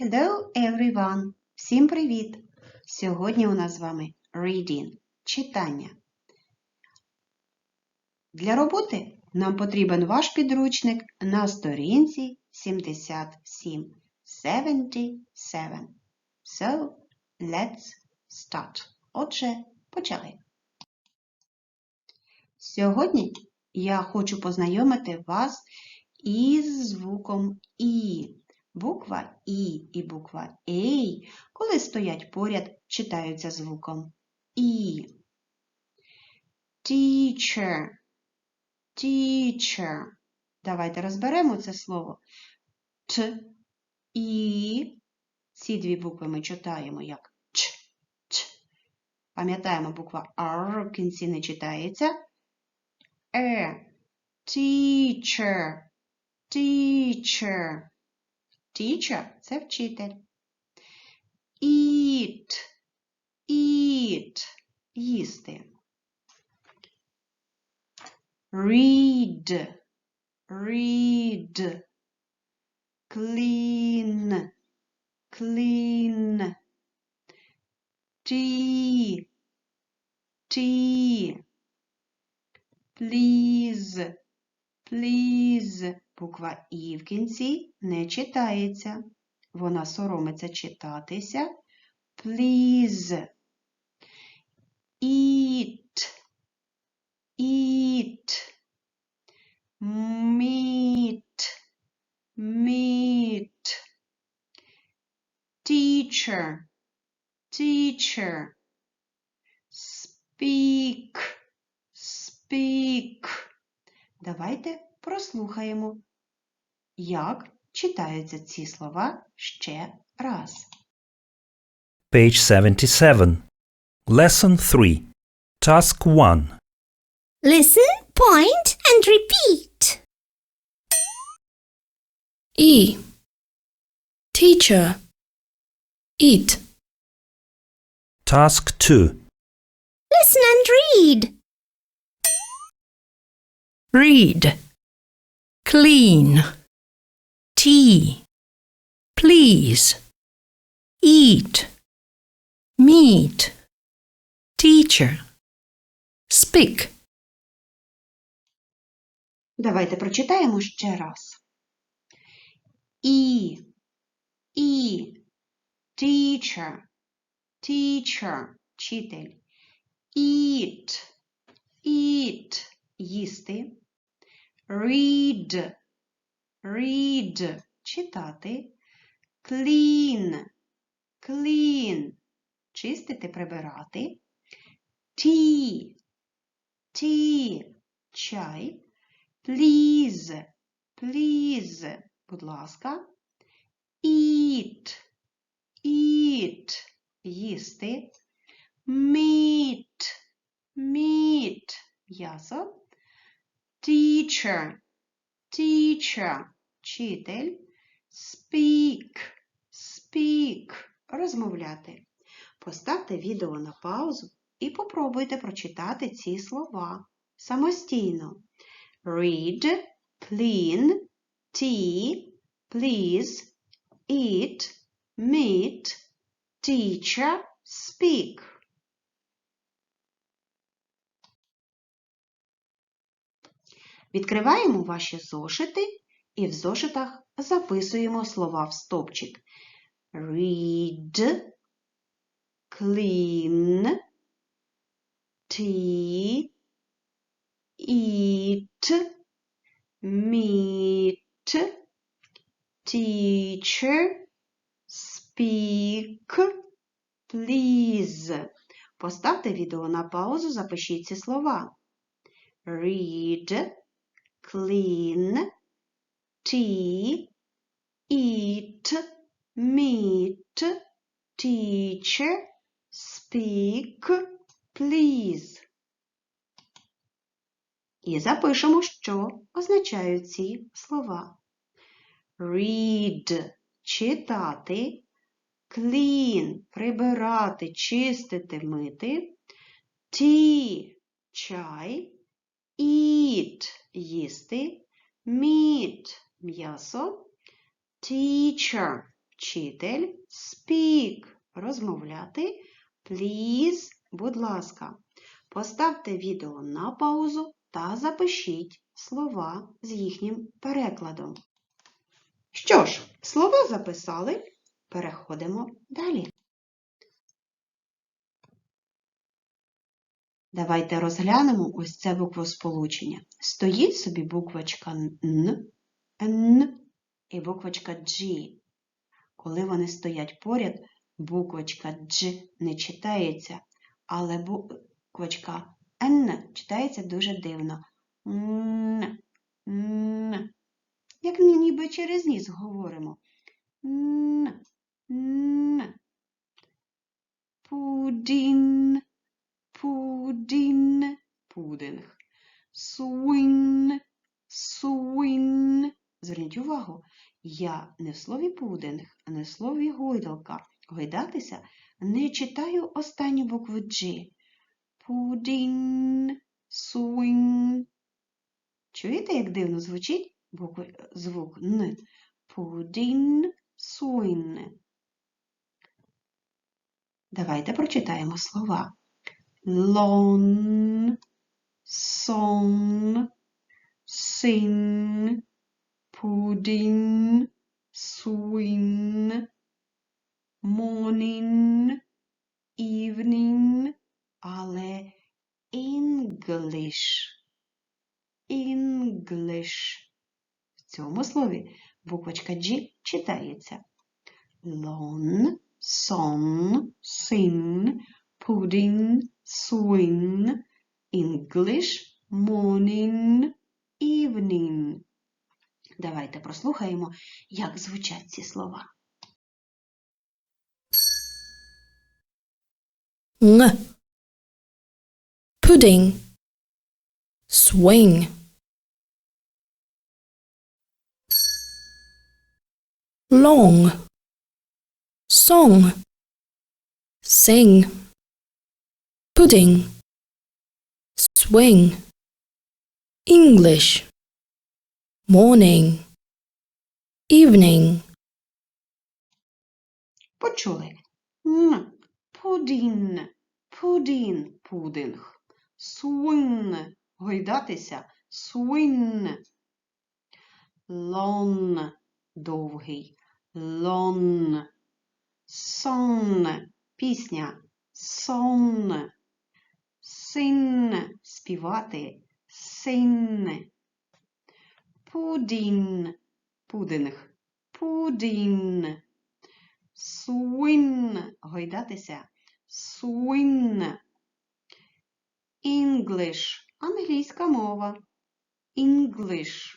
Hello everyone! Всім привіт! Сьогодні у нас з вами reading – читання. Для роботи нам потрібен ваш підручник на сторінці 77. 77. So, let's start. Отже, почали. Сьогодні я хочу познайомити вас із звуком І. Буква І і буква Ей, коли стоять поряд, читаються звуком І. Teacher. Teacher. Давайте розберемо це слово. Т, І. Ці дві букви ми читаємо як Ч, Ч. Пам'ятаємо, буква Р в кінці не читається. Е. Teacher. Teacher. Teacher – це вчитель. Eat. Eat. Їсти. Read. Read. Clean. Clean. Tea. Tea. Please. Please. Буква І в кінці не читається. Вона соромиться читатися. Please. Eat. Eat. Meat. Meat. Teacher. Teacher. Speak. Speak. Давайте прослухаємо, як читаються ці слова ще раз. Page 77. Lesson 3. Task 1. Listen, point, and repeat. E. Teacher. Eat. Task 2. Listen and read. Read. Clean. Tea. Please. Eat. Meat. Teacher. Speak. Давайте прочитаємо ще раз. І, і, teacher, teacher, вчитель. Eat, eat, їсти. Read, read, читати. Clean, clean, чистити, прибирати. Tea, tea, чай. Please, please, будь ласка. Eat, eat, їсти. Meat, meat, м'ясо. Teacher, teacher, вчитель. Speak, speak, розмовляти. Поставте відео на паузу і попробуйте прочитати ці слова самостійно. Read, clean, tea, please, eat, meet, teacher, speak. Відкриваємо ваші зошити і в зошитах записуємо слова в стопчик. Read, clean, tea, eat, meet, teacher, speak, please. Поставте відео на паузу, запишіть ці слова. Read, clean, tea, eat, meet, teacher, speak, please. І запишемо, що означають ці слова. Read – читати, clean – прибирати, чистити, мити, tea – чай, eat – їсти, meat – м'ясо, teacher – Вчитель speak. Розмовляти. Please, будь ласка. Поставте відео на паузу та запишіть слова з їхнім перекладом. Що ж, слова записали. Переходимо далі. Давайте розглянемо ось це буквосполучення. Стоїть собі буквочка Н, Н і буквочка G. Коли вони стоять поряд, буквочка Dж не читається, але буквочка Н читається дуже дивно. Н, Н. Як ми ніби через ніс говоримо. Н, Н. Пудін, пудін, пудинг. Суін, суін. Зверніть увагу, я не в слові пудинг, а не в слові гойдалка. Гойдатися не читаю останню букву G. Пудін, суін. Чуєте, як дивно звучить буква, звук Н? Пудін, суін. Давайте прочитаємо слова. Лон, сон, син, pudding, swing, morning, evening, але English. English. В цьому слові буквочка G читається. Lon, son, sin, pudding, swing, English, morning, evening. Давайте прослухаємо, як звучать ці слова. ng pudding swing long song sing pudding swing english morning evening Почули. Н. Пудін. Пудін. Пудинг. Swing. Гойдатися. Swing. Лон. Довгий. Лон. Сон. Пісня. Сон. Син. Співати. Син. Пудін. Пудинг. Пудін. Swing. Гойдатися. Swing. English. Англійська мова. English.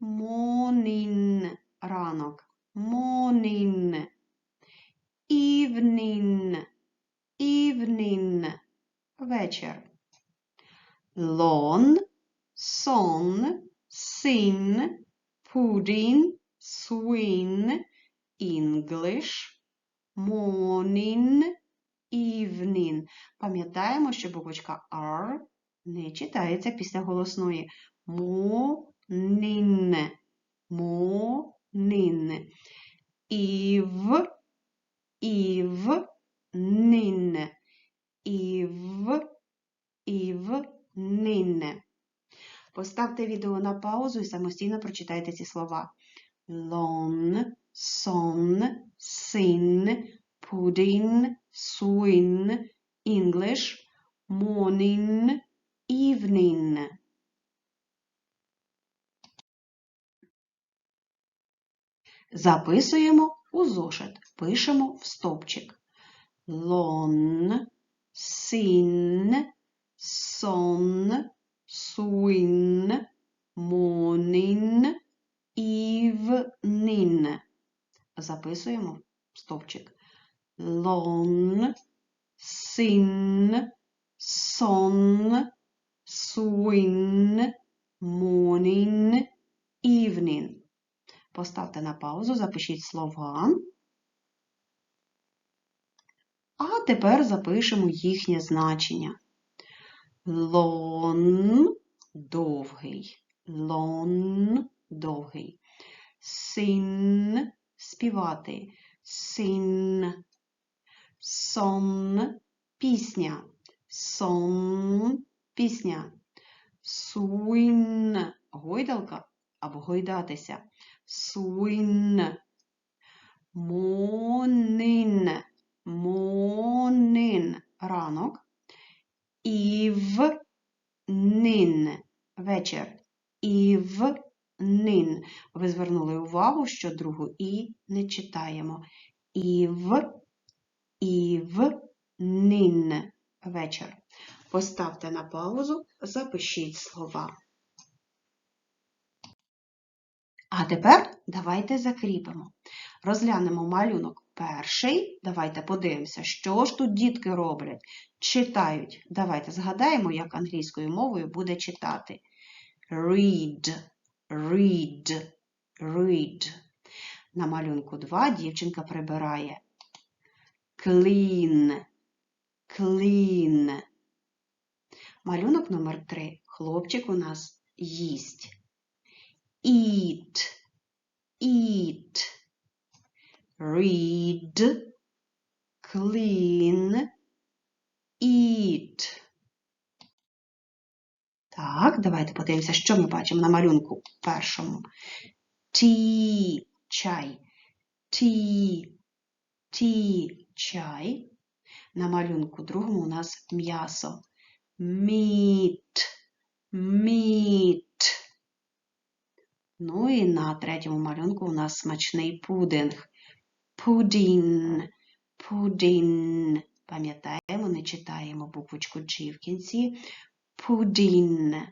Morning. Ранок. Morning. Evening. Вечір. Lawn. Son. Sin. Pudding. Swing. English, morning, evening. Пам'ятаємо, що буквочка R не читається після голосної. Morning. Morning. Eve, evening. Eve, evening. Поставте відео на паузу і самостійно прочитайте ці слова. Lawn, son, sin, pudding, swing, English, morning, evening. Записуємо у зошит, пишемо в стовпчик. Lawn, sin, son, swing, morning, evening. Записуємо стовпчик. Lawn, sin, son, swing, morning, evening. Поставте на паузу, запишіть слова. А тепер запишемо їхнє значення. Lawn – довгий. Lawn – довгий. Sin – співати. Sing. Сон пісня. Сон пісня. Swing гойдалка або гойдатися. Swing. Morning. Morning ранок. Evening вечір. Evening. Ви звернули увагу, що другу і не читаємо. Ів, evening вечір. Поставте на паузу, запишіть слова. А тепер давайте закріпимо. Розглянемо малюнок перший. Давайте подивимося, що ж тут дітки роблять. Читають. Давайте згадаємо, як англійською мовою буде читати. Read, read, read. На малюнку 2 дівчинка прибирає. Clean, clean. Малюнок номер 3. Хлопчик у нас їсть. Eat, eat. Read, clean, eat. Так, давайте подивимося, що ми бачимо на малюнку першому. Tea, чай. Tea, tea, чай. На малюнку другому у нас м'ясо. Meat, meat. Ну і на третьому малюнку у нас смачний пудинг. Pudding, pudding. Пам'ятаємо, не читаємо буквочку G в кінці. Pudding.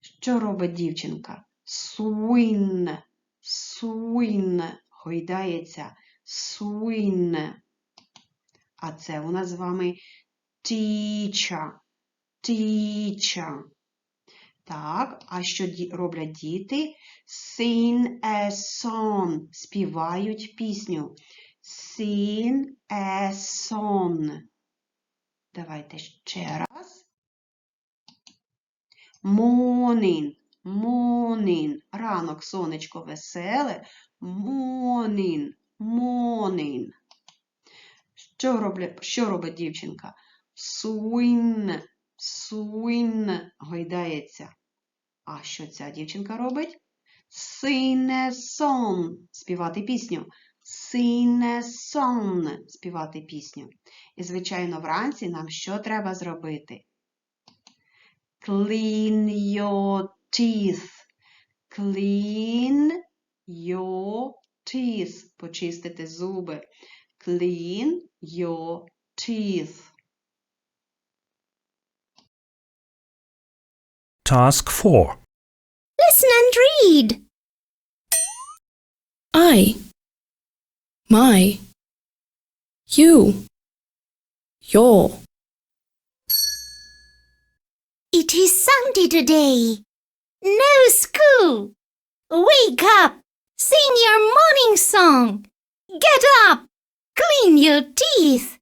Що робить дівчинка? Swing, swing, гойдається, swing. А це у нас з вами teacher, teacher. Так, а що роблять діти? Sing a song, співають пісню. Sing a song. Давайте ще раз. Morning, morning. Ранок, сонечко веселе. Morning, morning. Що робить, що робить дівчинка? Swing, swing, гойдається. А що ця дівчинка робить? A song, співати пісню. A song, співати пісню. І, звичайно, вранці нам що треба зробити? Clean your teeth. Clean your teeth. Почистити зуби. Clean your teeth. Task 4. Listen and read. I, my, you, your. It is Sunday today. No school. Wake up. Sing your morning song. Get up. Clean your teeth.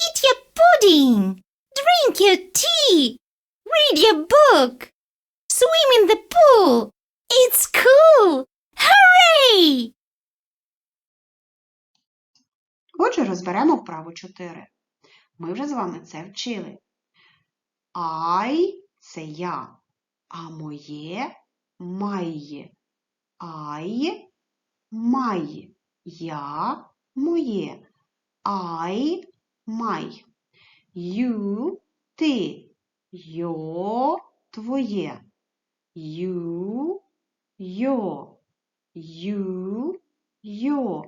Eat your pudding. Drink your tea. Read your book. Swim in the pool. It's cool. Hooray! Отже, розберемо вправу 4. Ми вже з вами це вчили. I – це я, а моє – моє. I – май. Я – моє. I – май. You – ти. Йо – твоє. You – йо. You – йо.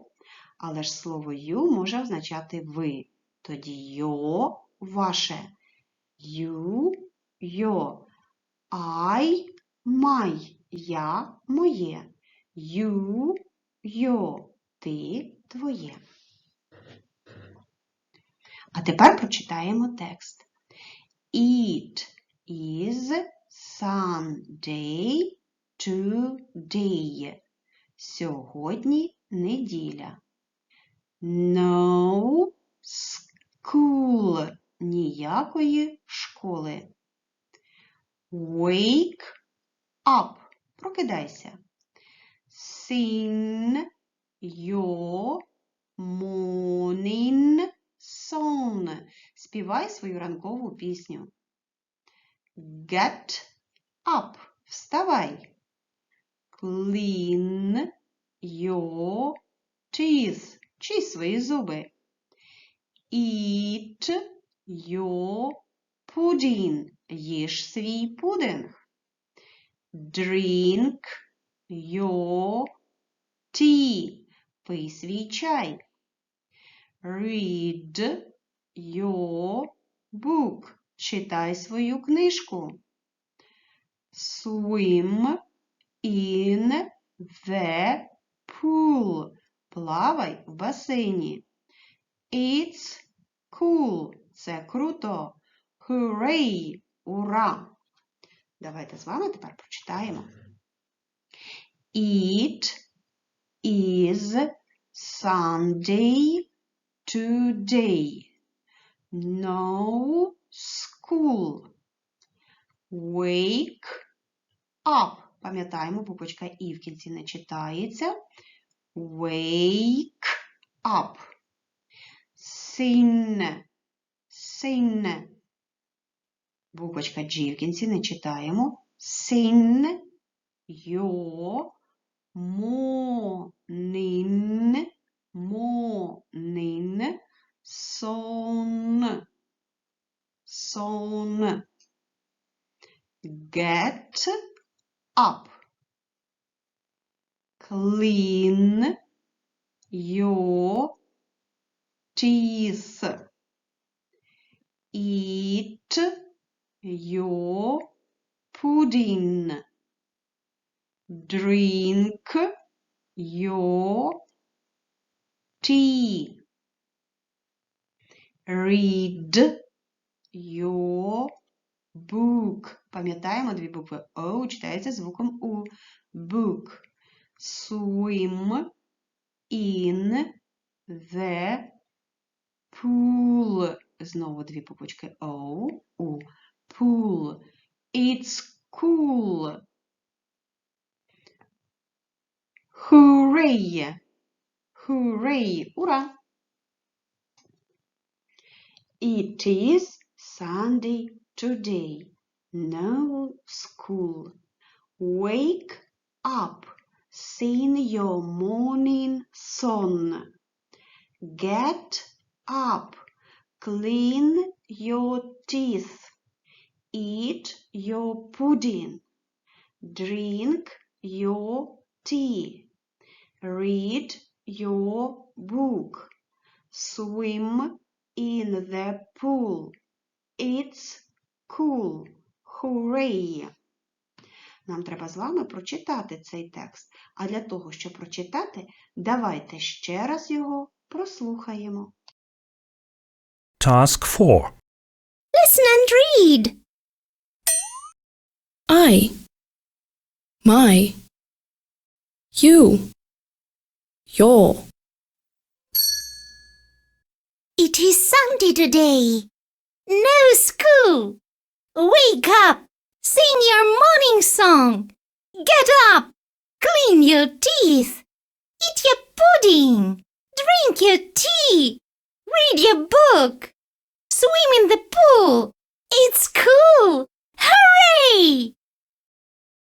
Але ж слово you може означати ви. Тоді йо ваше. You йо. I май. Я моє. You йо. Ти твоє. А тепер прочитаємо текст. It is Sunday today. Сьогодні неділя. No school. Ніякої школи. Wake up. Прокидайся. Sing your morning song. Співай свою ранкову пісню. Get up. Вставай. Clean your teeth. Чий свої зуби. Eat your pudding. Їж свій пудинг. Drink your tea. Пий свій чай. Read your book. Читай свою книжку. Swim in the pool. Плавай в басейні. It's cool. Це круто. Hooray! Ура! Давайте з вами тепер прочитаємо. It is Sunday today. No school. Wake up. Пам'ятаємо, буквочка І в кінці не читається. Wake up. Sing. Sing. Буквочка G в кінці не читаємо. Sing your morning, morning song. Song. Get up. Clean your teeth. Eat your pudding. Drink your tea. Read your book. Пам'ятаємо дві букви О читається звуком У. Book. Swim in the pool. Знову дві буквочки O. У. Pool. It's cool. Hooray! Hooray! Ура! It is Sunday today. No school. Wake up. Sing your morning song. Get up. Clean your teeth. Eat your pudding. Drink your tea. Read your book. Swim in the pool. It's cool. Hooray! Нам треба з вами прочитати цей текст. А для того, щоб прочитати, давайте ще раз його прослухаємо. Task 4. Listen and read. I, my, you, your. It is Sunday today. No school. Wake up. Sing your morning song. Get up. Clean your teeth. Eat your pudding. Drink your tea. Read your book. Swim in the pool. It's cool. Hooray!